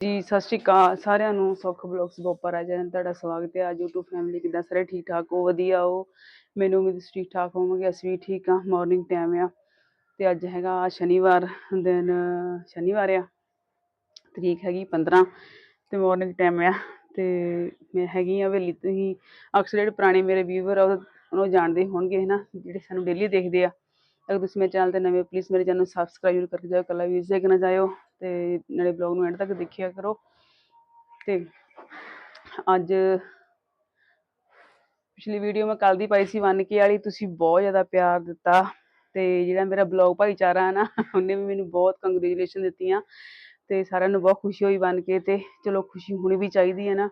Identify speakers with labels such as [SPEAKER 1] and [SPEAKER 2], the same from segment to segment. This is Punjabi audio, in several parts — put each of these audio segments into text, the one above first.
[SPEAKER 1] ਜੀ, ਸਤਿ ਸ਼੍ਰੀ ਅਕਾਲ। ਸਾਰਿਆਂ ਨੂੰ ਸੁੱਖ ਬਲੌਗਸ ਬੋਪਰ ਆ ਜਾਨ ਤੁਹਾਡਾ ਸਵਾਗਤ ਹੈ। ਅੱਜ YouTube ਫੈਮਿਲੀ ਕਿੱਦਾਂ ਸਾਰੇ ਠੀਕ ਠਾਕ ਹੋ? ਵਧੀਆ ਹੋ? ਮੈਨੂੰ ਵੀ ਤੁਸੀਂ ਠੀਕ ਠਾਕ ਹੋਵੋਗੇ, ਅਸੀਂ ਵੀ ਠੀਕ ਆ ਮਾਰਨਿੰਗ ਟਾਈਮ ਆ। ਤੇ ਅੱਜ ਹੈਗਾ ਸ਼ਨੀਵਾਰ, ਦਿਨ ਸ਼ਨੀਵਾਰ ਆ, ਤਰੀਕ ਹੈਗੀ 15 ਤੇ ਮਾਰਨਿੰਗ ਟਾਈਮ ਆ। ਤੇ ਮੈਂ ਹੈਗੀ ਆ ਹਵੇਲੀ ਤੁਸੀਂ ਅਕਸਰ ਜਿਹੜੇ ਪੁਰਾਣੇ ਮੇਰੇ ਵੀਵਰ ਆ, ਉਹ ਉਹਨੂੰ ਜਾਣਦੇ ਹੋਣਗੇ, ਹਨਾ, ਜਿਹੜੇ ਸਾਨੂੰ ਡੇਲੀ ਦੇਖਦੇ ਆ। ਅਗਰ ਤੁਸੀਂ ਮੇਰੇ ਚੈਨਲ ਤੇ ਨਵੇਂ ਪਲੀਜ਼ ਮੇਰੇ ਚੈਨਲ ਨੂੰ ਸਬਸਕ੍ਰਾਈਬ ਜ਼ਰੂਰ ਕਰਕੇ ਜਾਓ ਕੱਲਾ ਵੀਡੀਓ ਦੇਖਣਾ ਜਾਇਓ। ਤੇ ਨਾਲੇ ਬਲੌਗ ਨੂੰ ਐਂਡ ਤੱਕ ਦੇਖਿਆ ਕਰੋ। ਤੇ ਅੱਜ ਪਿਛਲੀ ਵੀਡੀਓ ਮੈਂ ਕੱਲ ਦੀ ਪਾਈ ਸੀ 1k ਵਾਲੀ, ਤੁਸੀਂ ਬਹੁਤ ਜ਼ਿਆਦਾ ਪਿਆਰ ਦਿੱਤਾ ਤੇ ਜਿਹੜਾ ਮੇਰਾ ਬਲੌਗ ਭਾਈਚਾਰਾ ਹੈ ਨਾ, ਉਹਨੇ ਵੀ ਮੈਨੂੰ ਬਹੁਤ ਕੰਗ੍ਰੈਚੁਲੇਸ਼ਨ ਦਿੱਤੀਆਂ ਤੇ ਸਾਰਿਆਂ ਨੂੰ ਬਹੁਤ ਖੁਸ਼ੀ ਹੋਈ 1k ਤੇ ਚਲੋ ਖੁਸ਼ੀ ਹੋਣੀ ਵੀ ਚਾਹੀਦੀ ਹੈ ਨਾ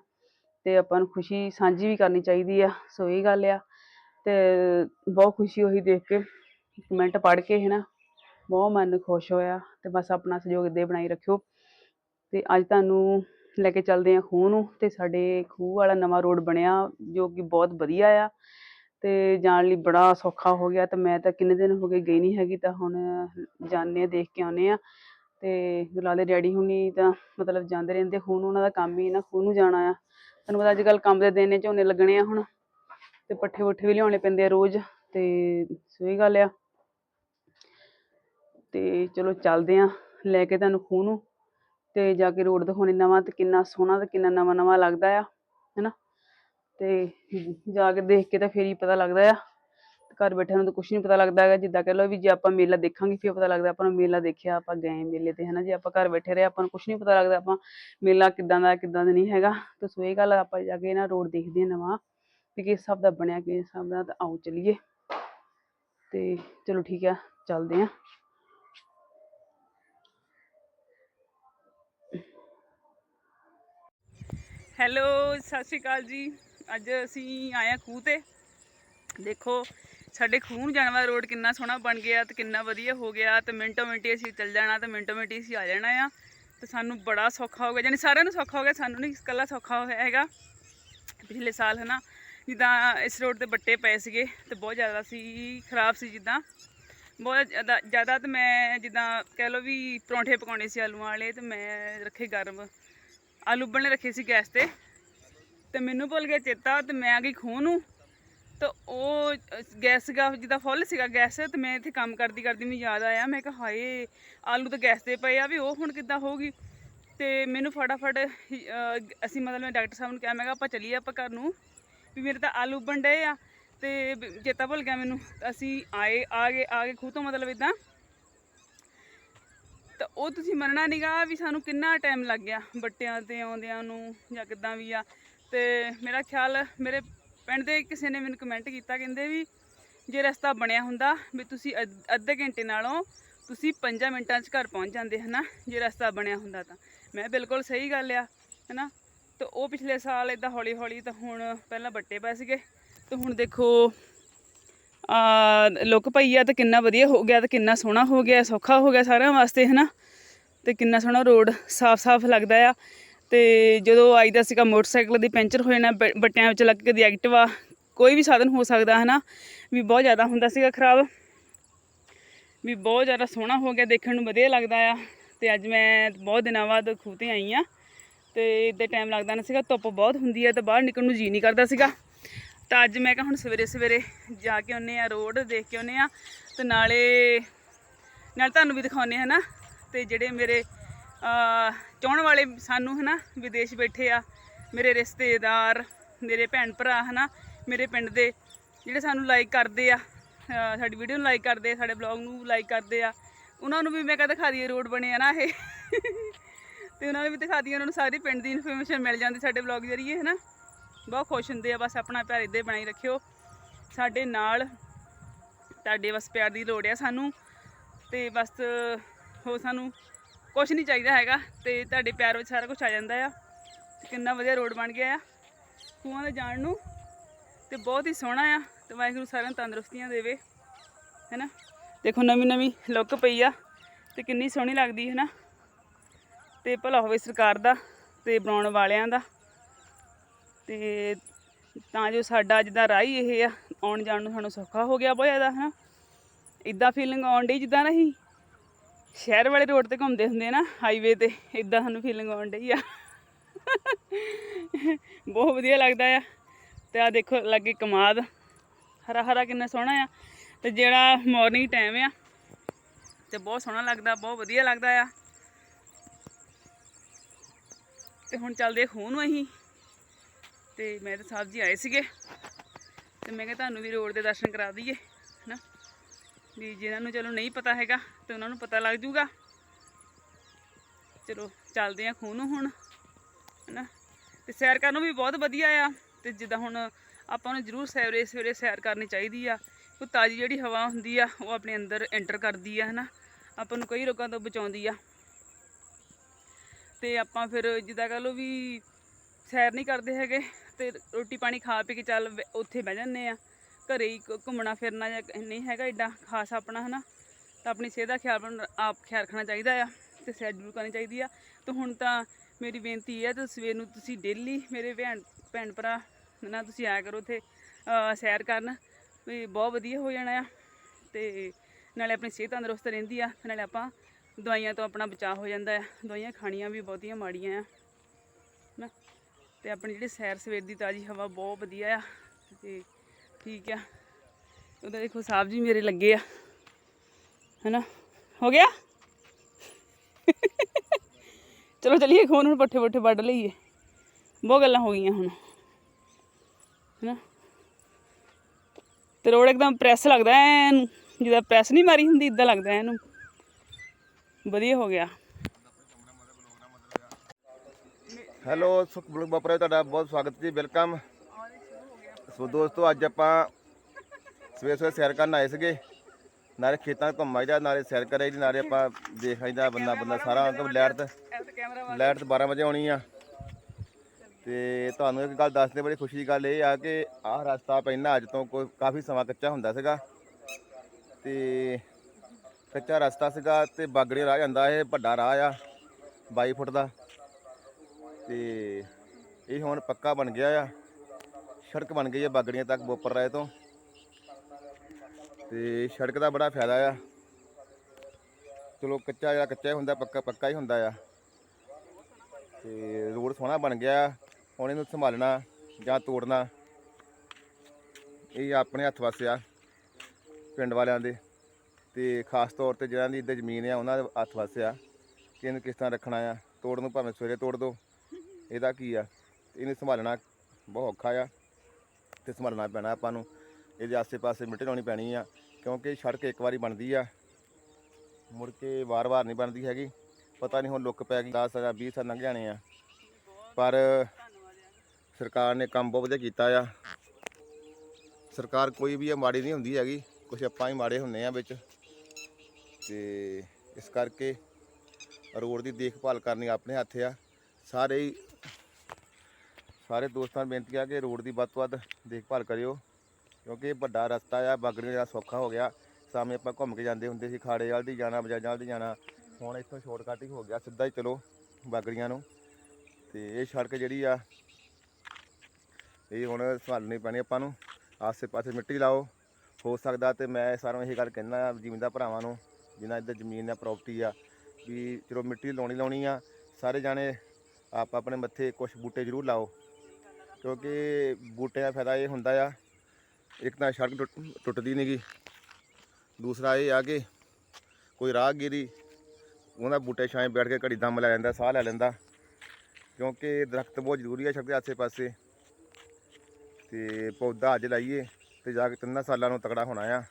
[SPEAKER 1] ਤੇ ਆਪਾਂ ਨੂੰ ਖੁਸ਼ੀ ਸਾਂਝੀ ਵੀ ਕਰਨੀ ਚਾਹੀਦੀ ਆ, ਸੋ ਇਹ ਗੱਲ ਆ ਤੇ ਬਹੁਤ ਖੁਸ਼ੀ ਹੋਈ ਦੇਖ ਕੇ ਕਮੈਂਟ ਪੜ੍ਹ ਕੇ ਹੈ ਨਾ। ਬਹੁਤ ਮਨ ਖੁਸ਼ ਹੋਇਆ ਤੇ ਬਸ ਆਪਣਾ ਸਹਿਯੋਗ ਇੱਦਾਂ ਹੀ ਬਣਾਈ ਰੱਖਿਓ। ਤੇ ਅੱਜ ਤੁਹਾਨੂੰ ਲੈ ਕੇ ਚੱਲਦੇ ਹਾਂ ਖੂਹ ਨੂੰ ਤੇ ਸਾਡੇ ਖੂਹ ਵਾਲਾ ਨਵਾਂ ਰੋਡ ਬਣਿਆ ਜੋ ਕਿ ਬਹੁਤ ਵਧੀਆ ਆ ਤੇ ਜਾਣ ਲਈ ਬੜਾ ਸੌਖਾ ਹੋ ਗਿਆ ਤੇ ਮੈਂ ਤਾਂ ਕਿੰਨੇ ਦਿਨ ਹੋ ਗਏ ਗਈ ਨਹੀਂ ਹੈਗੀ ਤਾਂ ਹੁਣ ਜਾਂਦੇ ਆ ਦੇਖ ਕੇ ਆਉਂਦੇ ਆ ਤੇ ਗੁਲਾਲ ਦੇ ਡੈਡੀ ਹੁਣੀ ਤਾਂ ਮਤਲਬ ਜਾਂਦੇ ਰਹਿੰਦੇ ਹੁਣ ਉਹਨਾਂ ਦਾ ਕੰਮ ਹੀ ਨਾ ਖੂਹ ਨੂੰ ਜਾਣਾ ਆ। ਤੁਹਾਨੂੰ ਪਤਾ ਅੱਜ ਕੱਲ ਕੰਮ ਦੇ ਦਿਨ ਨੇ ਝੋਨੇ ਲੱਗਣੇ ਆ ਹੁਣ ਤੇ ਪੱਠੇ ਪੁੱਠੇ ਵੀ ਲਿਆਉਣੇ ਪੈਂਦੇ ਆ ਰੋਜ਼ ਤੇ ਸਹੀ ਗੱਲ ਆ। ਤੇ ਚਲੋ ਚੱਲਦੇ ਆ, ਲੈ ਕੇ ਤੁਹਾਨੂੰ ਖੂਹ ਨੂੰ ਤੇ ਜਾ ਕੇ ਰੋਡ ਦਿਖਾਉਣੇ ਨਵਾਂ ਤੇ ਕਿੰਨਾ ਸੋਹਣਾ ਤੇ ਕਿੰਨਾ ਨਵਾਂ ਨਵਾਂ ਲੱਗਦਾ ਆ, ਹੈਨਾ? ਤੇ ਜਾ ਕੇ ਦੇਖ ਕੇ ਤਾਂ ਫੇਰ ਹੀ ਪਤਾ ਲੱਗਦਾ ਆ। ਘਰ ਬੈਠਿਆਂ ਨੂੰ ਤਾਂ ਕੁਝ ਨਹੀਂ ਪਤਾ ਲੱਗਦਾ ਹੈਗਾ, ਜਿੱਦਾਂ ਕਹਿ ਲਓ ਵੀ ਜੇ ਆਪਾਂ ਮੇਲਾ ਦੇਖਾਂਗੇ ਫਿਰ ਪਤਾ ਲੱਗਦਾ ਆਪਾਂ ਨੂੰ ਮੇਲਾ ਦੇਖਿਆ, ਆਪਾਂ ਗਏ ਮੇਲੇ ਤੇ, ਹਨਾ? ਜੇ ਆਪਾਂ ਘਰ ਬੈਠੇ ਰਹੇ ਆਪਾਂ ਨੂੰ ਕੁਝ ਨਹੀਂ ਪਤਾ ਲੱਗਦਾ ਆਪਾਂ ਮੇਲਾ ਕਿੱਦਾਂ ਦਾ ਕਿੱਦਾਂ ਦਾ ਨਹੀਂ ਹੈਗਾ। ਤਾਂ ਸੋ ਇਹ ਗੱਲ ਆਪਾਂ ਜਾ ਕੇ ਨਾ ਰੋਡ ਦੇਖਦੇ ਹਾਂ ਨਵਾਂ, ਵੀ ਕਿਸ ਹਿਸਾਬ ਦਾ ਬਣਿਆ, ਕਿਸ ਹਿਸਾਬ ਦਾ ਤਾਂ ਆਓ ਚਲੀਏ। ਤੇ ਚਲੋ ਠੀਕ ਆ, ਚੱਲਦੇ ਆ। ਹੈਲੋ, ਸਤਿ ਸ਼੍ਰੀ ਅਕਾਲ ਜੀ। ਅੱਜ ਅਸੀਂ ਆਏ ਆ ਖੂਹ ਤੇ। ਦੇਖੋ, ਸਾਡੇ ਖੂਹ ਨੂੰ ਜਾਣ ਵਾਲਾ ਰੋਡ ਕਿੰਨਾ ਸੋਹਣਾ ਬਣ ਗਿਆ ਤੇ ਕਿੰਨਾ ਵਧੀਆ ਹੋ ਗਿਆ ਤੇ ਮਿੰਟੋ ਮਿੰਟੀ ਅਸੀਂ ਚੱਲ ਜਾਣਾ ਤੇ ਮਿੰਟੋ ਮਿੰਟੀ ਅਸੀਂ ਆ ਜਾਣਾ ਆ ਤੇ ਸਾਨੂੰ ਬੜਾ ਸੌਖਾ ਹੋ ਗਿਆ ਯਾਨੀ ਸਾਰਿਆਂ ਨੂੰ ਸੌਖਾ ਹੋ ਗਿਆ, ਸਾਨੂੰ ਨਹੀਂ ਇਕੱਲਾ ਸੌਖਾ ਹੋਇਆ ਹੈਗਾ। ਪਿਛਲੇ ਸਾਲ, ਹਨਾ, ਜਿੱਦਾਂ ਇਸ ਰੋਡ ਤੇ ਬੱਟੇ ਪਏ ਸੀਗੇ ਤੇ ਬਹੁਤ ਜ਼ਿਆਦਾ ਸੀ, ਖਰਾਬ ਸੀ ਜਿੱਦਾਂ। ਬਹੁਤ ਜ਼ਿਆਦਾ ਜ਼ਿਆਦਾ ਤੇ ਮੈਂ ਜਿੱਦਾਂ ਕਹਿ ਲਓ ਵੀ ਪਰੌਂਠੇ ਪਕਾਉਣੇ ਸੀ ਆਲੂਆਂ ਵਾਲੇ ਤੇ ਮੈਂ ਰੱਖੇ ਗਰਮ। ਆਲੂ ਉਬਲਣੇ ਰੱਖੇ ਸੀ ਗੈਸ ਤੇ। ਤੇ ਮੈਨੂੰ ਭੁੱਲ ਗਿਆ ਚੇਤਾ, ਤੇ ਮੈਂ ਆ ਗਈ ਖੂਹ ਨੂੰ। ਤਾਂ ਉਹ ਗੈਸ ਸੀਗਾ, ਜਿੱਦਾਂ ਫੁੱਲ ਸੀਗਾ ਗੈਸ, ਤੇ ਮੈਂ ਇੱਥੇ ਕੰਮ ਕਰਦੀ ਕਰਦੀ ਮੈਨੂੰ ਯਾਦ ਆਇਆ। ਮੈਂ ਕਿਹਾ, ਹਾਏ, ਆਲੂ ਤਾਂ ਗੈਸ ਤੇ ਪਏ ਆ, ਵੀ ਉਹ ਹੁਣ ਕਿੱਦਾਂ ਹੋਊਗੀ ਤੇ ਮੈਨੂੰ ਫਟਾਫਟ ਅਸੀਂ ਮਤਲਬ ਮੈਂ ਡਾਕਟਰ ਸਾਹਿਬ ਨੂੰ ਕਿਹਾ, ਮੈਂ ਕਿਹਾ, ਆਪਾਂ ਚੱਲੀਏ ਆਪਾਂ ਘਰ ਨੂੰ, ਵੀ ਮੇਰੇ ਤਾਂ ਆਲੂ ਉਬਲਣ ਡਏ ਆ। ਤੇ ਚੇਤਾ ਭੁੱਲ ਗਿਆ ਮੈਨੂੰ। ਅਸੀਂ ਆਏ, ਆ ਗਏ ਆ ਗਏ ਖੂਹ ਤੋਂ ਮਤਲਬ ਇਦਾਂ ਤਾਂ ਉਹ ਤੁਸੀਂ ਮੰਨਣਾ ਨਹੀਂਗਾ ਵੀ ਸਾਨੂੰ ਕਿੰਨਾ ਟਾਈਮ ਲੱਗ ਗਿਆ ਬੱਟਿਆਂ ਤੇ ਆਉਂਦਿਆਂ ਨੂੰ ਜਾਂ ਕਿੱਦਾਂ ਵੀ ਆ। ਤੇ ਮੇਰਾ ਖਿਆਲ ਮੇਰੇ ਪਿੰਡ ਦੇ ਕਿਸੇ ਨੇ ਮੈਨੂੰ ਕਮੈਂਟ ਕੀਤਾ, ਕਹਿੰਦੇ ਵੀ ਜੇ ਰਸਤਾ ਬਣਿਆ ਹੁੰਦਾ ਵੀ ਤੁਸੀਂ ਅੱਧ- ਅੱਧੇ ਘੰਟੇ ਨਾਲੋਂ ਤੁਸੀਂ 5 ਮਿੰਟਾਂ 'ਚ ਘਰ ਪਹੁੰਚ ਜਾਂਦੇ, ਹਨਾ? ਜੇ ਰਸਤਾ ਬਣਿਆ ਹੁੰਦਾ ਤਾਂ। ਮੈਂ ਬਿਲਕੁਲ ਸਹੀ ਗੱਲ ਆ, ਹਨਾ? ਤੇ ਉਹ ਪਿਛਲੇ ਸਾਲ ਇਦਾਂ ਹੌਲੀ ਹੌਲੀ ਤਾਂ ਹੁਣ ਪਹਿਲਾਂ ਬੱਟੇ ਪਏ ਸੀਗੇ। ਤੇ ਹੁਣ ਦੇਖੋ ਲੁੱਕ ਪਈ ਆ ਤੇ ਕਿੰਨਾ ਵਧੀਆ ਹੋ ਗਿਆ ਤੇ ਕਿੰਨਾ ਸੋਹਣਾ ਹੋ ਗਿਆ, ਸੌਖਾ ਹੋ ਗਿਆ ਸਾਰਿਆਂ ਵਾਸਤੇ, ਹਨਾ? ਤੇ ਕਿੰਨਾ ਸੋਹਣਾ ਰੋਡ ਸਾਫ਼-ਸਾਫ਼ ਲੱਗਦਾ ਆ। ਤੇ ਜਦੋਂ ਆਈਦਾ ਸੀਗਾ ਮੋਟਰਸਾਈਕਲ ਦੀ ਪੈਂਚਰ ਹੋ ਜਾਣਾ, ਬ- ਬੱਟਿਆਂ ਵਿੱਚ ਲੱਗ ਕੇ ਦੀ ਐਕਟਿਵਾ, ਕੋਈ ਵੀ ਸਾਧਨ ਹੋ ਸਕਦਾ, ਹਨਾ? ਵੀ ਬਹੁਤ ਜ਼ਿਆਦਾ ਹੁੰਦਾ ਸੀਗਾ ਖਰਾਬ। ਵੀ ਬਹੁਤ ਜ਼ਿਆਦਾ ਸੋਹਣਾ ਹੋ ਗਿਆ, ਦੇਖਣ ਨੂੰ ਵਧੀਆ ਲੱਗਦਾ ਆ। ਤੇ ਅੱਜ ਮੈਂ ਬਹੁਤ ਦਿਨਾਂ ਬਾਅਦ ਖੂਹ ਤੇ ਆਈ ਆ। ਤੇ ਇੱਦਾਂ ਟਾਈਮ ਲੱਗਦਾ ਨਾ ਸੀਗਾ, ਧੁੱਪ ਬਹੁਤ ਹੁੰਦੀ ਆ ਤੇ ਬਾਹਰ ਨਿਕਲਣ ਨੂੰ ਜੀ ਨਹੀਂ ਕਰਦਾ ਸੀਗਾ। ਤਾਂ ਅੱਜ ਮੈਂ ਕਿਹਾ ਹੁਣ ਸਵੇਰੇ ਸਵੇਰੇ ਜਾ ਕੇ ਆਉਨੇ ਆ ਰੋਡ ਦੇਖ ਕੇ ਆਉਨੇ ਆ ਤੇ ਨਾਲੇ ਨਾਲ ਤੁਹਾਨੂੰ ਵੀ ਦਿਖਾਉਨੇ ਹਨਾ ਤੇ ਜਿਹੜੇ ਮੇਰੇ ਅਹ, ਚਾਹੁਣ ਵਾਲੇ ਸਾਨੂੰ ਹਨਾ ਵਿਦੇਸ਼ ਬੈਠੇ ਆ ਮੇਰੇ ਰਿਸ਼ਤੇਦਾਰ ਮੇਰੇ ਭੈਣ ਭਰਾ ਹਨਾ ਮੇਰੇ ਪਿੰਡ ਦੇ ਜਿਹੜੇ ਸਾਨੂੰ ਲਾਈਕ ਕਰਦੇ ਆ ਸਾਡੀ ਵੀਡੀਓ ਨੂੰ ਲਾਈਕ ਕਰਦੇ ਆ ਸਾਡੇ ਬਲੌਗ ਨੂੰ ਲਾਈਕ ਕਰਦੇ ਆ ਉਹਨਾਂ ਨੂੰ ਵੀ ਮੈਂ ਕਹਿੰਦਾ ਦਿਖਾ ਦਈਏ ਰੋਡ ਬਣੇ ਆ ਨਾ ਇਹ। ਤੇ ਉਹਨਾਂ ਨੂੰ ਵੀ ਦਿਖਾ ਦਈਏ ਉਹਨਾਂ ਨੂੰ ਸਾਰੀ ਪਿੰਡ ਦੀ ਇਨਫੋਰਮੇਸ਼ਨ ਮਿਲ ਜਾਂਦੀ ਸਾਡੇ ਬਲੌਗ ਜਰੀਏ ਹਨਾ। ਬਹੁਤ ਖੁਸ਼ ਹੁੰਦੇ ਆ, ਬਸ ਆਪਣਾ ਪਿਆਰ ਇੱਦਾਂ ਹੀ ਬਣਾਈ ਰੱਖਿਓ। ਸਾਡੇ ਨਾਲ ਤੁਹਾਡੇ ਬਸ ਪਿਆਰ ਦੀ ਲੋੜ ਆ ਸਾਨੂੰ, ਤੇ ਬਸ ਹੋ ਸਾਨੂੰ ਕੁਝ ਨਹੀਂ ਚਾਹੀਦਾ ਹੈਗਾ, ਤੇ ਤੁਹਾਡੇ ਪਿਆਰ ਵਿੱਚ ਸਾਰਾ ਕੁਝ ਆ ਜਾਂਦਾ ਆ। ਤੇ ਕਿੰਨਾ ਵਧੀਆ ਰੋਡ ਬਣ ਗਿਆ ਆ, ਖੂਹਾਂ ਦੇ ਜਾਣ ਨੂੰ, ਤੇ ਬਹੁਤ ਹੀ ਸੋਹਣਾ ਆ, ਤੇ ਵਾਹਿਗੁਰੂ ਸਾਰਿਆਂ ਨੂੰ ਤੰਦਰੁਸਤੀਆਂ ਦੇਵੇ, ਹੈਨਾ? ਦੇਖੋ ਨਵੀਂ ਨਵੀਂ ਲੁੱਕ ਪਈ ਆ, ਤੇ ਕਿੰਨੀ ਸੋਹਣੀ ਲੱਗਦੀ ਹੈ ਨਾ ਤੇ ਭਲਾ ਹੋਵੇ ਸਰਕਾਰ ਦਾ, ਤੇ ਬਣਾਉਣ ਵਾਲਿਆਂ ਦਾ। ਤੇ ਤਾਂ ਜੋ ਸਾਡਾ ਜਿੱਦਾਂ ਰਾਹੀ ਇਹ ਆ, ਆਉਣ ਜਾਣ ਨੂੰ ਸਾਨੂੰ ਸੌਖਾ ਹੋ ਗਿਆ ਬਹੁਤ ਜ਼ਿਆਦਾ ਹਨਾ? ਇਦਾਂ ਫੀਲਿੰਗ ਆਉਣ ਡਈ ਜਿੱਦਾਂ ਨਹੀਂ ਸ਼ਹਿਰ ਵਾਲੇ ਰੋਡ ਤੇ ਘੁੰਮਦੇ ਹੁੰਦੇ ਨਾ ਹਾਈਵੇ ਤੇ ਇਦਾਂ ਸਾਨੂੰ ਫੀਲਿੰਗ ਆਉਣ ਡਈ ਆ। ਬਹੁਤ ਵਧੀਆ ਲੱਗਦਾ ਆ। ਤੇ ਆ ਦੇਖੋ, ਲੱਗੇ ਕਮਾਦ। ਹਰਾ ਹਰਾ ਕਿੰਨਾ ਸੋਹਣਾ ਆ। ਤੇ ਜਿਹੜਾ ਮਾਰਨਿੰਗ ਟਾਈਮ ਆ, ਤੇ ਬਹੁਤ ਸੋਹਣਾ ਲੱਗਦਾ, ਬਹੁਤ ਵਧੀਆ ਲੱਗਦਾ ਆ। ਤੇ ਹੁਣ ਚੱਲਦੇ ਖੂਹ ਨੂੰ ਅਸੀਂ। ਤੇ ਤਾਂ ਸਾਹਿਬ ਜੀ ਆਏ ਸੀਗੇ। ਤੇ ਮੈਂ ਕਿਹਾ ਤੁਹਾਨੂੰ ਵੀ ਰੋਡ ਦੇ ਦਰਸ਼ਨ ਕਰਾ ਦਈਏ, ਹਨਾ? ਵੀ ਜਿਨ੍ਹਾਂ ਨੂੰ ਚਲੋ ਨਹੀਂ ਪਤਾ ਹੈਗਾ, ਤੇ ਉਹਨਾਂ ਨੂੰ ਪਤਾ ਲੱਗ ਜੂਗਾ। ਚਲੋ, ਚੱਲਦੇ ਆ ਖੂਹ ਨੂੰ ਹੁਣ, ਹਨਾ? ਤੇ ਸੈਰ ਕਰਨ ਨੂੰ ਵੀ ਬਹੁਤ ਵਧੀਆ ਆ, ਤੇ ਜਿੱਦਾਂ ਹੁਣ ਆਪਾਂ ਨੂੰ ਜ਼ਰੂਰ ਸਵੇਰੇ ਸਵੇਰੇ ਸੈਰ ਕਰਨੀ ਚਾਹੀਦੀ ਆ। ਉਹ ਤਾਜ਼ੀ ਜਿਹੜੀ ਹਵਾ ਹੁੰਦੀ ਆ, ਉਹ ਆਪਣੇ ਅੰਦਰ ਐਂਟਰ ਕਰਦੀ ਆ, ਹਨਾ? ਆਪਾਂ ਨੂੰ ਕਈ ਰੋਗਾਂ ਤੋਂ ਬਚਾਉਂਦੀ ਆ। ਤੇ ਆਪਾਂ ਫਿਰ ਜਿੱਦਾਂ ਕਹ ਲਓ ਵੀ ਸੈਰ ਨਹੀਂ ਕਰਦੇ ਹੈਗੇ ਤੇ ਰੋਟੀ ਪਾਣੀ ਖਾ ਪੀ ਕੇ ਚੱਲ ਵ- ਉੱਥੇ ਬਹਿ ਜਾਂਦੇ ਆ। ਘਰੇ ਹੀ ਘ, ਘੁੰਮਣਾ ਫਿਰਨਾ ਜਾਂ ਨਹੀਂ ਹੈਗਾ ਏਡਾ ਖਾਸ ਆਪਣਾ, ਹਨਾ। ਤਾਂ ਆਪਣੀ ਸਿਹਤ ਦਾ ਖਿਆਲ ਆਪਣਾ ਆਪ ਖਿਆਲ ਰੱਖਣਾ ਚਾਹੀਦਾ ਆ ਤੇ ਸੈਰ ਜ਼ਰੂਰ ਕਰਨੀ ਚਾਹੀਦੀ ਆ। ਤੇ ਹੁਣ ਤਾਂ ਮੇਰੀ ਬੇਨਤੀ ਹੈ ਤੇ ਸਵੇਰ ਨੂੰ ਤੁਸੀਂ ਡੇਲੀ ਮੇਰੇ ਭੈਣ ਭੈਣ ਭਰਾ ਨਾ ਤੁਸੀਂ ਆਇਆ ਕਰੋ ਉੱਥੇ ਅਹ ਸੈਰ ਕਰਨ, ਵੀ ਬਹੁਤ ਵਧੀਆ ਹੋ ਜਾਣਾ ਆ। ਤੇ ਨਾਲੇ ਆਪਣੀ ਸਿਹਤ ਤੰਦਰੁਸਤ ਰਹਿੰਦੀ ਆ ਤੇ ਨਾਲੇ ਆਪਾਂ ਦਵਾਈਆਂ ਤੋਂ ਆਪਣਾ ਬਚਾਅ ਹੋ ਜਾਂਦਾ ਆ। ਦਵਾਈਆਂ ਖਾਣੀਆਂ ਵੀ ਬਹੁਤੀਆਂ ਮਾੜੀਆਂ ਆ। ਨਾ। ਤੇ ਆਪਣੀ ਜਿਹੜੀ ਸੈਰ ਸਵੇਰ ਦੀ ਤਾਜ਼ੀ ਹਵਾ ਬਹੁਤ ਵਧੀਆ ਆ ਤੇ ਠੀਕ ਆ। ਉਹਦਾ ਦੇਖੋ ਸਾਹਿਬ ਜੀ ਮੇਰੇ ਲੱਗੇ ਆ। ਹੈਨਾ? ਹੋ ਗਿਆ? ਚਲੋ ਚਲੀਏ, ਖੋਨ ਹੁਣ ਪੱਠੇ ਪੱਠੇ ਵੱਢ ਲਈਏ। ਬਹੁਤ ਗੱਲਾਂ ਹੋ ਗਈਆਂ ਹੁਣ। ਹੈਨਾ? ਤੇ ਰੋਡ ਇੱਕਦਮ ਪ੍ਰੈਸ ਲੱਗਦਾ ਐ ਇਹਨੂੰ। ਜਿੱਦਾਂ ਪ੍ਰੈਸ ਨਹੀਂ ਮਾਰੀ ਹੁੰਦੀ ਇਦਾਂ ਲੱਗਦਾ ਐ ਇਹਨੂੰ। ਵਧੀਆ ਹੋ ਗਿਆ।
[SPEAKER 2] ਹੈਲੋ ਸੁਖਬਲ ਬਾਪਰੇ, ਤੁਹਾਡਾ ਬਹੁਤ ਸਵਾਗਤ ਜੀ, ਵੈਲਕਮ। ਸੋ ਦੋਸਤੋ, ਅੱਜ ਆਪਾਂ ਸਵੇਰ ਸਵੇਰ ਸੈਰ ਕਰਨ ਆਏ ਸੀਗੇ। ਨਾਲੇ ਖੇਤਾਂ 'ਚ ਘੁੰਮ ਆਈਦਾ, ਨਾਲੇ ਸੈਰ ਕਰਾਈ ਦੀ ਨਾਲੇ ਆਪਾਂ ਦੇਖ ਆਈਦਾ ਬੰਦਾ ਬੰਦਾ ਸਾਰਾ ਕਿ ਲੈਟ ਤੇ
[SPEAKER 1] ਐ ਤੇ
[SPEAKER 2] 12 ਵਜੇ ਆਉਣੀ ਆ। ਤੇ ਤੁਹਾਨੂੰ ਇੱਕ ਗੱਲ ਦੱਸਦੇ, ਬੜੀ ਖੁਸ਼ੀ ਦੀ ਗੱਲ ਇਹ ਆ ਕਿ ਆਹ ਰਸਤਾ ਪਹਿਲਾਂ ਅੱਜ ਤੋਂ ਕੋਈ ਕਾਫੀ ਸਮਾਂ ਕੱਚਾ ਹੁੰਦਾ ਸੀਗਾ। ਤੇ ਕੱਚਾ ਰਸਤਾ ਸੀਗਾ ਤੇ ਬਾਗੜੇ ਰਾਹ ਜਾਂਦਾ, ਇਹ ਵੱਡਾ ਰਾਹ ਆ 22 ਫੁੱਟ ਦਾ। ਤੇ ਇਹ ਹੁਣ ਪੱਕਾ ਬਣ ਗਿਆ ਆ। ਸੜਕ ਬਣ ਗਈ ਹੈ ਬਾਗੜੀਆਂ ਤੱਕ, ਬੋਪਰ ਰਾਏ ਤੋਂ। ਤੇ ਸੜਕ ਦਾ ਬੜਾ ਫਾਇਦਾ ਆ। ਚਲੋ ਕੱਚਾ ਜਿਹੜਾ ਕੱਚਾ ਹੀ ਹੁੰਦਾ, ਪੱਕਾ ਪੱਕਾ ਹੀ ਹੁੰਦਾ ਆ। ਤੇ ਰੋਡ ਸੋਹਣਾ ਬਣ ਗਿਆ ਹੁਣ ਇਹਨੂੰ ਸੰਭਾਲਣਾ ਜਾਂ ਤੋੜਨਾ, ਇਹ ਆਪਣੇ ਹੱਥ ਵਾਸਤੇ ਆ, ਪਿੰਡ ਵਾਲਿਆਂ ਦੇ। ਤੇ ਖਾਸ ਤੌਰ ਤੇ ਜਿਹਨਾਂ ਦੀ ਇੱਧਰ ਜ਼ਮੀਨ ਆ, ਉਹਨਾਂ ਦੇ ਹੱਥ ਵਾਸਤੇ ਆ। ਕਿ ਇਹਨੂੰ ਕਿਸ ਤਰ੍ਹਾਂ ਰੱਖਣਾ ਆ ਤੋੜ ਨੂੰ ਭਾਵੇਂ ਸਵੇਰੇ ਤੋੜ ਦੋ। ਇਹਦਾ ਕੀ ਆ? ਇਹਨੇ ਸੰਭਾਲਣਾ ਬਹੁਤ ਔਖਾ ਆ ਤੇ ਸੰਭਾਲਣਾ ਪੈਣਾ ਆਪਾਂ ਨੂੰ। ਇਹਦੇ ਆਸੇ-ਪਾਸੇ ਮਿੱਟੀ ਲਾਉਣੀ ਪੈਣੀ ਆ, ਕਿਉਂਕਿ ਸੜਕ ਇੱਕ ਵਾਰੀ ਬਣਦੀ ਆ, ਮੁੜ ਕੇ ਵਾਰ-ਵਾਰ ਨਹੀਂ ਬਣਦੀ ਹੈਗੀ। ਪਤਾ ਨਹੀਂ ਹੁਣ ਲੁੱਕ ਪੈ ਗਈ 10 ਜਾਂ 20 ਸਾਲ ਲੰਘ ਜਾਣੇ ਆ। ਪਰ ਸਰਕਾਰ ਨੇ ਕੰਮ ਬਹੁਤ ਵਧੀਆ ਕੀਤਾ ਆ। ਸਰਕਾਰ ਕੋਈ ਵੀ ਆ ਮਾੜੀ ਨਹੀਂ ਹੁੰਦੀ ਹੈਗੀ ਕੁਝ ਆਪਾਂ ਹੀ ਮਾੜੇ ਹੁੰਨੇ ਆ ਵਿੱਚ। ਤੇ ਇਸ ਕਰਕੇ ਰੋਡ ਦੀ ਦੇਖਭਾਲ ਕਰਨੀ ਆਪਣੇ ਹੱਥ ਆ। ਸਾਰੇ ਹੀ ਸਾਰੇ ਦੋਸਤਾਂ ਨੂੰ ਬੇਨਤੀ ਆ ਕਿ ਰੋਡ ਦੀ ਵੱਧ ਤੋਂ ਵੱਧ ਦੇਖਭਾਲ ਕਰਿਓ, ਕਿਉਂਕਿ ਵੱਡਾ ਰਸਤਾ ਆ ਬਾਗੜੀਆਂ ਦਾ ਸੌਖਾ ਹੋ ਗਿਆ। ਸਾਹਮਣੇ ਆਪਾਂ ਘੁੰਮ ਕੇ ਜਾਂਦੇ ਹੁੰਦੇ ਸੀ, ਖਾੜੇ ਵਾਲ ਦੀ ਜਾਣਾ, ਬਜਾਜਾਂ ਵਾਲ ਦੀ ਜਾਣਾ। ਹੁਣ ਇੱਥੋਂ ਸ਼ਾਰਟਕਟ ਹੀ ਹੋ ਗਿਆ, ਸਿੱਧਾ ਹੀ ਚਲੋ ਬਾਗੜੀਆਂ ਨੂੰ। ਤੇ ਇਹ ਸੜਕ ਜਿਹੜੀ ਆ, ਇਹ ਹੁਣ ਸੰਭਾਲਣੀ ਪੈਣੀ ਆਪਾਂ ਨੂੰ। ਆਸੇ ਪਾਸੇ ਮਿੱਟੀ ਲਾਓ। ਹੋ ਸਕਦਾ ਤੇ ਮੈਂ ਸਾਰਿਆਂ ਨੂੰ ਇਹ ਗੱਲ ਕਹਿਣਾ ਆ ਜ਼ਿਮੀਂਦਾਰ ਭਰਾਵਾਂ ਨੂੰ, ਜਿਨ੍ਹਾਂ ਇੱਧਰ ਜ਼ਮੀਨ ਆ ਪ੍ਰਾਪਰਟੀ ਆ, ਵੀ ਚਲੋ ਮਿੱਟੀ ਲਾਉਣੀ ਲਾਉਣੀ ਆ, ਸਾਰੇ ਜਾਣੇ ਆਪ ਆਪਣੇ ਮੱਥੇ ਕੁਝ ਬੂਟੇ ਜ਼ਰੂਰ ਲਾਓ। ਕਿਉਂਕਿ ਬੂਟਿਆਂ ਦਾ ਫਾਇਦਾ ਇਹ ਹੁੰਦਾ ਆ, ਇੱਕ ਤਾਂ ਸੜਕ ਟੁੱਟ- ਟੁੱਟਦੀ ਨਹੀਂਗੀ ਦੂਸਰਾ ਇਹ ਆ ਕਿ ਕੋਈ ਰਾਹਗੀਰੀ, ਉਹਦਾ ਬੂਟੇ ਛਾਂ ਬੈਠ ਕੇ ਘੜੀ ਦਮ ਲੈ ਲੈਂਦਾ, ਸਾਹ ਲੈ ਲੈਂਦਾ, ਕਿਉਂਕਿ ਦਰਖਤ ਬਹੁਤ ਜ਼ਰੂਰੀ ਆ ਸੜਕ ਦੇ ਆਸੇ-ਪਾਸੇ। ਤੇ ਪੌਦਾ ਅੱਜ ਲਾਈਏ ਤੇ ਜਾ ਕੇ ਤਿੰਨਾਂ ਸਾਲਾਂ ਨੂੰ ਤਕੜਾ ਹੋਣਾ ਆ,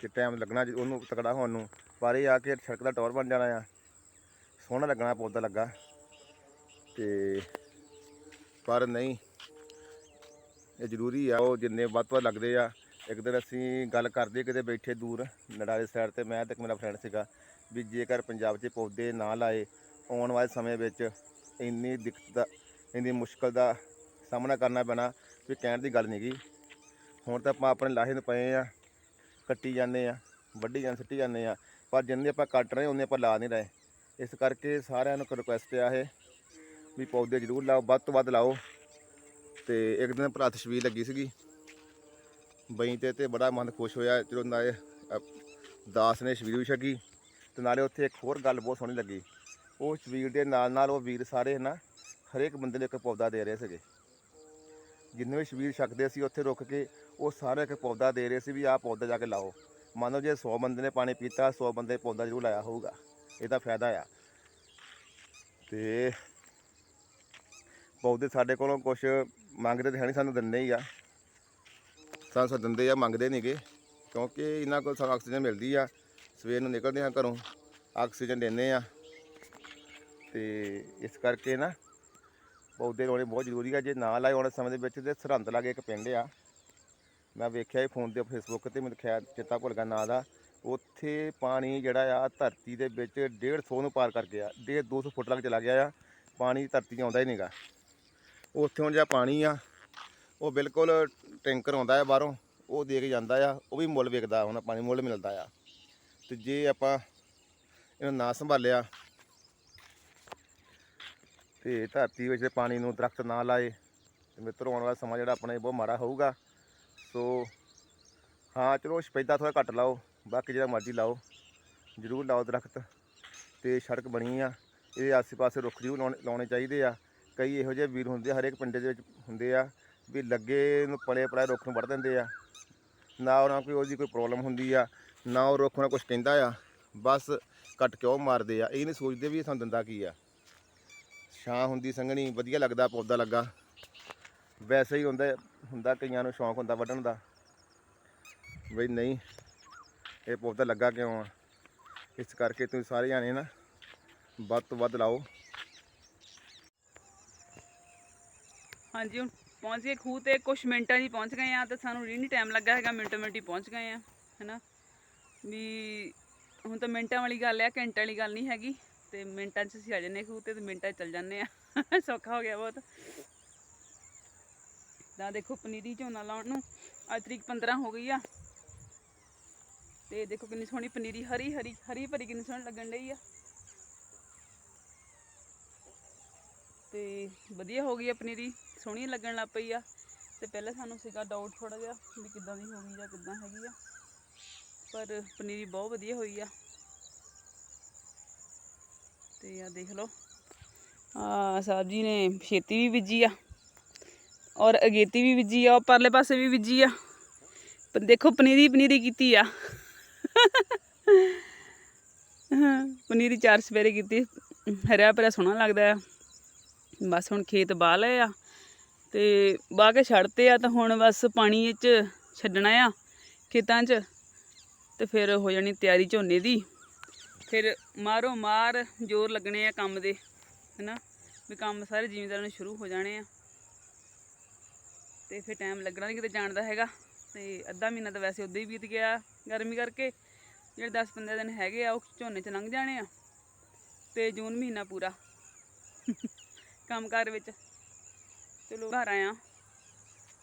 [SPEAKER 2] ਕਿ ਟਾਈਮ ਲੱਗਣਾ ਜੀ, ਉਹਨੂੰ ਤਕੜਾ ਹੋਣ ਨੂੰ। ਪਰ ਇਹ ਆ ਕੇ ਸੜਕ ਦਾ ਟੌਰ ਬਣ ਜਾਣਾ ਆ, ਸੋਹਣਾ ਲੱਗਣਾ ਪੌਦਾ ਲੱਗਾ। ਤੇ ਪਰ ਨਹੀਂ। ਇਹ ਜ਼ਰੂਰੀ ਆ, ਉਹ ਜਿੰਨੇ ਵੱਧ ਤੋਂ ਵੱਧ ਲੱਗਦੇ ਆ। ਇੱਕ ਦਿਨ ਅਸੀਂ ਗੱਲ ਕਰਦੇ ਕਿਤੇ ਬੈਠੇ ਦੂਰ, ਨਡਾਲੇ ਸਾਈਡ ਤੇ ਮੈਂ ਤੇ ਇੱਕ ਮੇਰਾ ਫਰੈਂਡ ਸੀਗਾ ਵੀ ਜੇਕਰ ਪੰਜਾਬ 'ਚ ਪੌਦੇ ਨਾ ਲਾਏ, ਆਉਣ ਵਾਲੇ ਸਮੇਂ ਵਿੱਚ ਇੰਨੀ ਦਿੱਕਤ ਦਾ, ਇੰਨੀ ਮੁਸ਼ਕਲ ਦਾ ਸਾਹਮਣਾ ਕਰਨਾ ਪੈਣਾ ਵੀ ਕਹਿਣ ਦੀ ਗੱਲ ਨਹੀਂ ਨਹੀਂਗੀ ਹੁਣ ਤਾਂ ਆਪਾਂ ਆਪਣੇ ਲਾਹੇ ਨੂੰ ਪਏ ਆ, ਕੱਟੀ ਜਾਂਦੇ ਆ, ਵੱਢੀ ਜਾਂ ਸਿੱਟੀ ਜਾਂਦੇ ਆ, ਪਰ ਜਿੰਨੇ ਆਪਾਂ ਕੱਟ ਰਹੇ ਉਹਨੇ ਆਪਾਂ ਲਾ ਨਹੀਂ ਰਹੇ। ਇਸ ਕਰਕੇ ਸਾਰਿਆਂ ਨੂੰ ਰਿਕੁਐਸਟ ਆ ਇਹ ਵੀ ਪੌਦੇ ਜ਼ਰੂਰ ਲਾਓ, ਵੱਧ ਤੋਂ ਵੱਧ ਲਾਓ। ਤੇ ਇੱਕ ਦਿਨ ਭਰਾ ਤਸਵੀਰ ਲੱਗੀ ਸੀਗੀ। ਬਈ ਤੇ ਤੇ ਬੜਾ ਮਨ ਖੁਸ਼ ਹੋਇਆ ਚਲੋ ਨਾਲੇ ਦਾਸ ਨੇ ਸ਼ਬੀਰ ਵੀ ਛਕੀ ਤੇ ਨਾਲੇ ਉੱਥੇ ਇੱਕ ਹੋਰ ਗੱਲ ਬਹੁਤ ਸੋਹਣੀ ਲੱਗੀ। ਉਹ ਸ਼ਬੀਰ ਦੇ ਨਾਲ ਨਾਲ ਉਹ ਵੀਰ ਸਾਰੇ ਨਾ ਹਰੇਕ ਬੰਦੇ ਨੂੰ ਇੱਕ ਪੌਦਾ ਦੇ ਰਹੇ ਸੀਗੇ। ਜਿੰਨੇ ਵੀ ਸ਼ਬੀਰ ਛਕਦੇ ਸੀ, ਉੱਥੇ ਰੁਕ ਕੇ ਉਹ ਸਾਰੇ ਇੱਕ ਪੌਦਾ ਦੇ ਰਹੇ ਸੀ ਵੀ ਆਹ ਪੌਦਾ ਜਾ ਕੇ ਲਾਓ। ਮੰਨ ਲਓ ਜੇ 100 ਬੰਦੇ ਨੇ ਪਾਣੀ ਪੀਤਾ 100 ਬੰਦੇ ਪੌਦਾ ਜ਼ਰੂਰ ਲਾਇਆ ਹੋਊਗਾ। ਇਹਦਾ ਫਾਇਦਾ ਆ। ਤੇ ਪੌਦੇ ਸਾਡੇ ਕੋਲੋਂ ਕੁਝ ਮੰਗਦੇ ਤਾਂ ਹੈ ਨਹੀਂ, ਸਾਨੂੰ ਦਿੰਦੇ ਹੀ ਆ। ਸਾਨੂੰ ਸਾ ਦਿੰਦੇ ਆ, ਮੰਗਦੇ ਨਹੀਂਗੇ ਕਿਉਂਕਿ ਇਹਨਾਂ ਕੋਲ ਸਾਨੂੰ ਆਕਸੀਜਨ ਮਿਲਦੀ ਆ। ਸਵੇਰ ਨੂੰ ਨਿਕਲਦੇ ਹਾਂ ਘਰੋਂ, ਆਕਸੀਜਨ ਲੈਂਦੇ ਆ ਤੇ ਇਸ ਕਰਕੇ ਨਾ ਪੌਦੇ ਲਾਉਣੇ ਬਹੁਤ ਜ਼ਰੂਰੀ ਆ। ਜੇ ਨਾ ਲਾਏ ਆਉਣ ਸਮੇਂ ਦੇ ਵਿੱਚ ਤੇ ਸਰਹੰਦ ਲਾਗੇ ਇੱਕ ਪਿੰਡ ਆ। ਮੈਂ ਵੇਖਿਆ ਇਹ ਫੋਨ ਤੇ ਫੇਸਬੁੱਕ ਤੇ, ਮੈਨੂੰ ਖਿਆ ਚੇਤਾ ਭੁੱਲ ਗਿਆ ਨਾਂ ਦਾ। ਉੱਥੇ ਪਾਣੀ ਜਿਹੜਾ ਆ, ਧਰਤੀ ਦੇ ਵਿੱਚ 150 ਨੂੰ ਪਾਰ ਕਰ ਗਿਆ। 1.5 200 ਫੁੱਟ ਤੱਕ ਚਲਾ ਗਿਆ ਆ। ਪਾਣੀ ਧਰਤੀ 'ਚ ਆਉਂਦਾ ਹੀ ਨਹੀਂਗਾ ਉੱਥੇ ਹੁਣ ਜਿਹੜਾ ਪਾਣੀ ਆ, ਉਹ ਬਿਲਕੁਲ ਟੈਂਕਰ ਆਉਂਦਾ ਹੈ ਬਾਹਰੋਂ, ਉਹ ਦੇ ਕੇ ਜਾਂਦਾ ਆ, ਉਹ ਵੀ ਮੁੱਲ ਵਿਕਦਾ ਹੁਣ ਪਾਣੀ ਮੁੱਲ ਮਿਲਦਾ ਆ। ਤੇ ਜੇ ਆਪਾਂ ਇਹਨੂੰ ਨਾ ਸੰਭਾਲਿਆ, ਤੇ ਧਰਤੀ ਵਿੱਚ ਪਾਣੀ ਨੂੰ ਦਰਖਤ ਨਾ ਲਾਏ, ਤੇ ਮਿੱਤਰੋ, ਆਉਣ ਵਾਲਾ ਸਮਾਂ ਜਿਹੜਾ ਆਪਣਾ ਬਹੁਤ ਮਾੜਾ ਹੋਊਗਾ। ਸੋ, ਹਾਂ, ਚਲੋ ਸਪੈਦਾ ਥੋੜਾ ਘੱਟ ਲਾਓ, ਬਾਕੀ ਜਿਹੜਾ ਮਰਜ਼ੀ ਲਾਓ, ਜ਼ਰੂਰ ਲਾਓ ਦਰਖਤ, ਤੇ ਸੜਕ ਬਣੀ ਆ, ਇਹਦੇ ਆਸ-ਪਾਸੇ ਰੁੱਖ ਜ਼ਰੂਰ ਲਾਉਣੇ ਲਾਉਣੇ ਚਾਹੀਦੇ ਆ। ਕਈ ਇਹੋ ਜਿਹੇ ਵੀਰ ਹੁੰਦੇ ਆ, ਹਰੇਕ ਪਿੰਡ ਦੇ ਵਿੱਚ ਹੁੰਦੇ ਆ, ਵੀ ਲੱਗੇ ਨੂੰ ਪਲੇ ਪਲਾਏ ਰੁੱਖ ਨੂੰ ਵੱਢ ਦਿੰਦੇ ਆ। ਨਾ ਉਹਨਾਂ ਕੋਈ ਉਹਦੀ ਕੋਈ ਪ੍ਰੋਬਲਮ ਹੁੰਦੀ ਆ, ਨਾ ਉਹ ਰੁੱਖ ਨਾਲ ਕੁਝ ਕਹਿੰਦਾ ਆ, ਬਸ ਕੱਟ ਕੇ ਉਹ ਮਾਰਦੇ ਆ। ਇਹ ਨਹੀਂ ਸੋਚਦੇ ਵੀ ਇਹ ਸਾਨੂੰ ਦਿੰਦਾ ਕੀ ਆ। ਛਾਂ ਹੁੰਦੀ ਸੰਘਣੀ, ਵਧੀਆ ਲੱਗਦਾ, ਪੌਦਾ ਲੱਗਾ। ਵੈਸੇ ਹੀ ਹੁੰਦਾ ਹੁੰਦਾ ਕਈਆਂ ਨੂੰ ਸ਼ੌਂਕ ਹੁੰਦਾ ਵੱਢਣ ਦਾ ਬਈ ਨਹੀਂ, ਇਹ ਪੌਦਾ ਲੱਗਾ ਕਿਉਂ ਆ? ਇਸ ਕਰਕੇ ਤੁਸੀਂ ਸਾਰੇ ਜਾਣੇ ਨਾ ਵੱਧ ਤੋਂ ਵੱਧ ਲਾਓ।
[SPEAKER 1] ਹਾਂਜੀ, ਹੁਣ ਪਹੁੰਚ ਗਏ ਖੂਹ ਤੇ ਕੁਝ ਮਿੰਟਾਂ 'ਚ ਹੀ ਪਹੁੰਚ ਗਏ ਆ ਤੇ ਸਾਨੂੰ ਨਹੀਂ ਟਾਈਮ ਲੱਗਾ ਹੈਗਾ, ਮਿੰਟੋ ਮਿੰਟ ਹੀ ਪਹੁੰਚ ਗਏ ਆ ਹੈਨਾ? ਵੀ ਹੁਣ ਤਾਂ ਮਿੰਟਾਂ ਵਾਲੀ ਗੱਲ ਆ ਘੰਟੇ ਵਾਲੀ ਗੱਲ ਨਹੀਂ ਹੈਗੀ, ਤੇ ਮਿੰਟਾਂ 'ਚ ਅਸੀਂ ਆ ਜੰਨੇ ਖੂਹ ਤੇ ਤੇ ਮਿੰਟਾਂ 'ਚ ਚੱਲ ਜਾਂਦੇ ਆ ਸੌਖਾ ਹੋ ਗਿਆ ਬਹੁਤ। ਤਾਂ ਦੇਖੋ ਪਨੀਰੀ ਝੋਨਾ ਲਾਉਣ ਨੂੰ, ਅੱਜ ਤਰੀਕ 15 ਹੋ ਗਈ ਆ। ਤੇ ਦੇਖੋ ਕਿੰਨੀ ਸੋਹਣੀ ਪਨੀਰੀ, ਹਰੀ ਹਰੀ ਹਰੀ ਭਰੀ ਕਿੰਨੀ ਸੋਹਣੀ ਲੱਗਣ ਡਈ ਆ। ਤੇ ਵਧੀਆ ਹੋ ਗਈ ਆ ਪਨੀਰੀ ਸੋਹਣੀ ਲੱਗਣ ਲੱਗ ਪਈ ਆ। ਤੇ ਪਹਿਲਾਂ ਸਾਨੂੰ ਸੀਗਾ ਡਾਊਟ ਥੋੜਾ ਜਿਹਾ ਵੀ ਕਿੱਦਾਂ ਦੀ ਹੋ ਗਈ ਜਾਂ ਕਿੱਦਾਂ ਹੈਗੀ ਆ। ਪਰ ਪਨੀਰੀ ਬਹੁਤ ਵਧੀਆ ਹੋਈ ਆ। ਤੇ ਆ ਦੇਖ ਲਓ ਆ ਸਾਹਿਬ ਜੀ ਨੇ ਛੇਤੀ ਵੀ ਬੀਜੀ ਆ ਔਰ ਅਗੇਤੀ ਵੀ ਬੀਜੀ ਆ ਔਰ ਪਰਲੇ ਪਾਸੇ ਵੀ ਬੀਜੀ ਆ। ਪਰ ਦੇਖੋ, ਪਨੀਰੀ ਪਨੀਰੀ ਕੀਤੀ ਆ। ਪਨੀਰੀ ਚਾਰ ਸਵੇਰੇ ਕੀਤੀ, ਹਰਿਆ ਭਰਿਆ ਸੋਹਣਾ ਲੱਗਦਾ ਆ। ਬਸ ਹੁਣ ਖੇਤ ਬਾਹ ਲਏ ਆ ਤੇ ਬਾਹ ਕੇ ਛੱਡਤੇ ਆ ਤਾਂ ਹੁਣ ਬਸ ਪਾਣੀ ਵਿੱਚ ਛੱਡਣਾ ਆ ਖੇਤਾਂ 'ਚ ਤੇ ਫਿਰ ਹੋ ਜਾਣੀ ਤਿਆਰੀ ਝੋਨੇ ਦੀ। ਫਿਰ ਮਾਰੋ ਮਾਰ ਜ਼ੋਰ ਲੱਗਣੇ ਆ ਕੰਮ ਦੇ, ਹੈਨਾ? ਵੀ ਕੰਮ ਸਾਰੇ ਜ਼ਿਮੀਂਦਾਰਾਂ ਨੂੰ ਸ਼ੁਰੂ ਹੋ ਜਾਣੇ ਆ। ਤੇ ਫਿਰ ਟਾਈਮ ਲੱਗਣਾ ਨਹੀਂ ਕਿਤੇ ਜਾਣ ਦਾ ਹੈਗਾ। ਤੇ ਅੱਧਾ ਮਹੀਨਾ ਤਾਂ ਵੈਸੇ ਉਦਾਂ ਹੀ ਬੀਤ ਗਿਆ ਗਰਮੀ ਕਰਕੇ। ਜਿਹੜੇ 10-15 ਦਿਨ ਹੈਗੇ ਆ, ਉਹ ਝੋਨੇ 'ਚ ਲੰਘ ਜਾਣੇ ਆ। ਤੇ ਜੂਨ ਮਹੀਨਾ ਪੂਰਾ। ਕੰਮਕਾਰ ਵਿੱਚ। ਚਲੋ ਘਰ ਆਇਆ।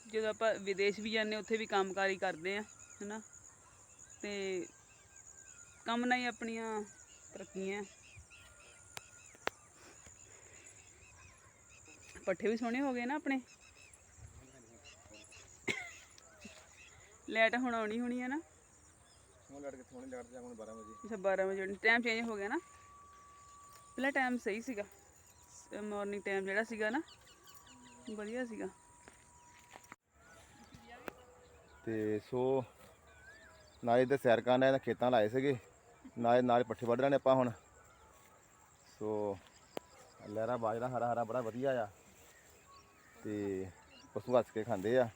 [SPEAKER 1] ਜਦੋਂ ਆਪਾਂ ਵਿਦੇਸ਼ ਵੀ ਜਾਂਦੇ ਉੱਥੇ ਵੀ ਕੰਮਕਾਰ ਹੀ ਕਰਦੇ ਆ ਹਨਾ? ਤੇ ਕੰਮ ਨਾਲ ਹੀ ਆਪਣੀਆਂ ਤਰੱਕੀਆਂ। ਪੱਠੇ ਵੀ ਸੋਹਣੇ ਹੋ ਗਏ ਨਾ ਆਪਣੇ? ਲਾਈਟ ਹੁਣ ਆਉਣੀ ਹੋਣੀ ਹੈ ਨਾ?
[SPEAKER 2] ਹੁਣ ਲੜ ਕੇ ਥੋੜੀ ਲੜ ਜਾ ਹੁਣ 12 ਵਜੇ।
[SPEAKER 1] ਅੱਛਾ 12 ਵਜੇ ਟਾਈਮ ਚੇਂਜ ਹੋ ਗਿਆ ਨਾ? ਪਹਿਲਾਂ ਟਾਈਮ ਸਹੀ ਸੀਗਾ। ਮਾਰਨਿੰਗ ਟਾਈਮ ਜਿਹੜਾ ਸੀਗਾ ਨਾ, ਵਧੀਆ ਸੀਗਾ।
[SPEAKER 2] ਤੇ ਸੋ ਨਾਲੇ ਦੇ ਸੈਰ ਕਰਨ ਆਏ ਖੇਤਾਂ ਲਾਏ ਸੀਗੇ ਨਾਲੇ ਨਾਲ ਪੱਠੇ ਵੱਢ ਰਹੇ ਨੇ ਆਪਾਂ ਹੁਣ। ਸੋ, ਲਹਿਰਾ ਬਾਜਰਾ ਹਰਾ ਹਰਾ ਬੜਾ ਵਧੀਆ ਆ। ਤੇ ਪਸ਼ੂ ਹੱਸ ਕੇ ਖਾਂਦੇ ਆ।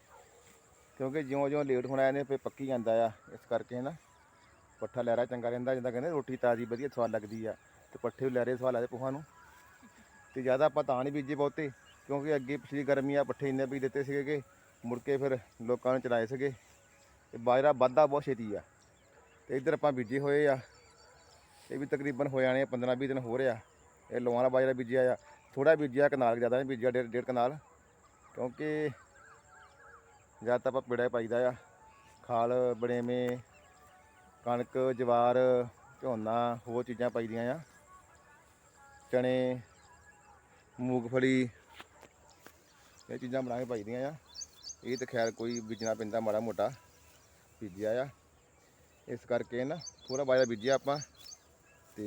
[SPEAKER 2] ਕਿਉਂਕਿ ਜਿਉਂ-ਜਿਉਂ ਲੇਟ ਹੋਣਾ ਇਹਨੇ ਫੇ ਪੱਕੀ ਜਾਂਦਾ ਆ, ਇਸ ਕਰਕੇ ਹੈ ਨਾ ਪੱਠਾ ਲਹਿਰਾ ਚੰਗਾ ਰਹਿੰਦਾ, ਜਿੱਦਾਂ ਕਹਿੰਦੇ ਰੋਟੀ ਤਾਜ਼ੀ ਵਧੀਆ ਸਵਾਦ ਲੱਗਦੀ ਆ। ਤੇ ਪੱਠੇ ਵੀ ਲਹਿਰੇ ਸਵਾਦ ਲੱਗਦੇ ਪੋਹਾਂ ਨੂੰ। ਤੇ ਜ਼ਿਆਦਾ ਆਪਾਂ ਤਾਂ ਨਹੀਂ ਬੀਜੇ ਬਹੁਤੇ, ਕਿਉਂਕਿ ਅੱਗੇ ਪਿਛਲੀ ਗਰਮੀ ਆ ਪੱਠੇ ਇੰਨੇ ਬੀਜ ਦਿੱਤੇ ਸੀਗੇ ਕਿ ਮੁੜ ਕੇ ਫਿਰ ਲੋਕਾਂ ਨੂੰ ਚਲਾਏ ਸੀਗੇ। ਤੇ ਬਾਜਰਾ ਵੱਧਦਾ ਬਹੁਤ ਛੇਤੀ ਆ। ਤੇ ਇੱਧਰ ਆਪਾਂ ਬੀਜੇ ਹੋਏ ਆ। ਇਹ ਵੀ ਤਕਰੀਬਨ ਹੋ ਜਾਣੇ 15 20 ਦਿਨ ਹੋ ਰਿਹਾ ਇਹ ਲੋਆਂ ਵਾਲਾ ਬਾਜਰਾ ਬੀਜਿਆ ਆ। ਥੋੜਾ ਬੀਜਿਆ ਕਨਾਲ, ਜ਼ਿਆਦਾ ਨਹੀਂ ਬੀਜਿਆ, ਡੇਢ ਡੇਢ ਕਨਾਲ। ਕਿਉਂਕਿ ਜਦ ਤਾਂ ਆਪਾਂ ਪਿੜਾ ਪਾਈਦਾ ਆ। ਖਾਲ, ਬੜੇਵੇਂ, ਕਣਕ, ਜਵਾਰ, ਝੋਨਾ, ਹੋਰ ਚੀਜ਼ਾਂ ਪਾਈਦੀਆਂ ਆ। ਚਣੇ ਮੂੰਗਫਲੀ ਇਹ ਚੀਜ਼ਾਂ ਬਣਾ ਕੇ ਪਾਈਦੀਆਂ ਆ। ਇਹ ਤਾਂ ਖੈਰ ਕੋਈ ਬੀਜਣਾ ਪੈਂਦਾ ਮਾੜਾ ਮੋਟਾ, ਬੀਜਿਆ ਆ। ਇਸ ਕਰਕੇ ਨਾ ਥੋੜਾ ਬਾਜਰਾ ਬੀਜਿਆ ਆਪਾਂ ਤੇ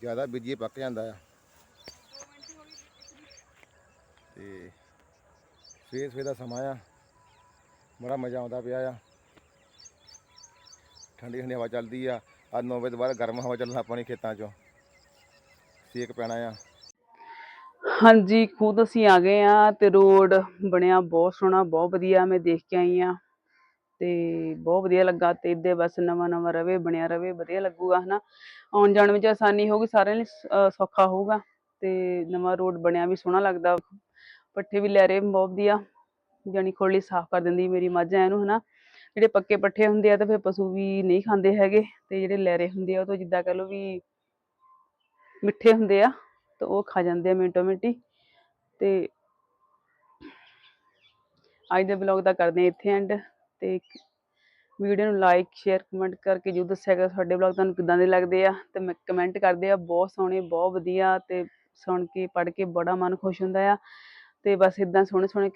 [SPEAKER 2] ਜ਼ਿਆਦਾ ਬੀਜੀਏ ਪੱਕ ਜਾਂਦਾ ਆ। ਤੇ ਸਵੇਰ ਸਵੇਰ ਦਾ ਸਮਾਂ ਆ ਬੜਾ ਮਜ਼ਾ ਆਉਂਦਾ ਪਿਆ ਆ। ਠੰਡੀ ਠੰਡੀ ਹਵਾ ਚੱਲਦੀ ਆ, ਅੱਜ 9 ਵਜੇ ਤੋਂ ਬਾਅਦ ਗਰਮ ਹਵਾ ਚੱਲਣਾ ਪਾਣੀ ਖੇਤਾਂ 'ਚੋਂ। ਸੇਕ ਪੈਣਾ ਆ।
[SPEAKER 1] ਹਾਂਜੀ, ਖੁਦ ਅਸੀਂ ਆ ਗਏ ਆ ਤੇ ਰੋਡ ਬਣਿਆ ਬਹੁਤ ਸੋਹਣਾ, ਬਹੁਤ ਵਧੀਆ, ਮੈਂ ਦੇਖ ਕੇ ਆਈ ਆ ਤੇ ਬਹੁਤ ਵਧੀਆ ਲੱਗਾ ਤੇ ਇੱਦੇ ਬਸ ਨਵਾਂ ਨਵਾਂ ਰਵੇ, ਬਣਿਆ ਰਵੇ, ਵਧੀਆ ਲੱਗੂਗਾ, ਹਨਾ। ਆਉਣ ਜਾਣ ਵਿੱਚ ਆਸਾਨੀ ਹੋਊਗੀ, ਸਾਰਿਆਂ ਲਈ ਸੌਖਾ ਹੋਊਗਾ ਤੇ ਨਵਾਂ ਰੋਡ ਬਣਿਆ ਵੀ ਸੋਹਣਾ ਲੱਗਦਾ। ਪੱਠੇ ਵੀ ਲੈ ਰਹੇ ਬਹੁਤ ਵਧੀਆ, ਜਾਣੀ ਖੋਲੀ ਸਾਫ਼ ਕਰ ਦਿੰਦੀ ਮੇਰੀ ਮੱਝ ਐ ਇਹਨੂੰ ਹਨਾ। ਜਿਹੜੇ ਪੱਕੇ ਪੱਠੇ ਹੁੰਦੇ ਆ ਤਾਂ ਫਿਰ ਪਸ਼ੂ ਵੀ ਨਹੀਂ ਖਾਂਦੇ ਹੈਗੇ ਤੇ ਜਿਹੜੇ ਲੈਰੇ ਹੁੰਦੇ ਆ, ਉਹ ਤੋਂ ਜਿੱਦਾਂ ਕਹ ਲਓ ਵੀ ਮਿੱਠੇ ਹੁੰਦੇ ਆ। ਤਾਂ ਉਹ ਖਾ ਜਾਂਦੇ ਆ ਮਿੰਟੋ ਮਿੰਟੀ ਤੇ ਅੱਜ ਦੇ ਬਲੌਗ ਦਾ ਕਰਦੇ ਹਾਂ ਇੱਥੇ ਐਂਡ ਤੇ ਵੀਡੀਓ ਨੂੰ ਲਾਈਕ ਸ਼ੇਅਰ ਕਮੈਂਟ ਕਰਕੇ ਜੋ ਦੱਸਿਆਗਾ ਤੁਹਾਡੇ ਬਲੌਗ ਤੁਹਾਨੂੰ ਕਿੱਦਾਂ ਦੇ ਲੱਗਦੇ ਆ ਤੇ ਮੈਂ ਕਮੈਂਟ ਕਰਦੇ ਆ, ਬਹੁਤ ਸੋਹਣੇ, ਬਹੁਤ ਵਧੀਆ ਤੇ ਸੁਣ ਕੇ, ਪੜ੍ਹ ਕੇ ਬੜਾ ਮਨ ਖੁਸ਼ ਹੁੰਦਾ ਆ। ਤੇ ਬਸ ਇਦਾਂ ਸੋਹਣੇ ਸੋਹਣੇ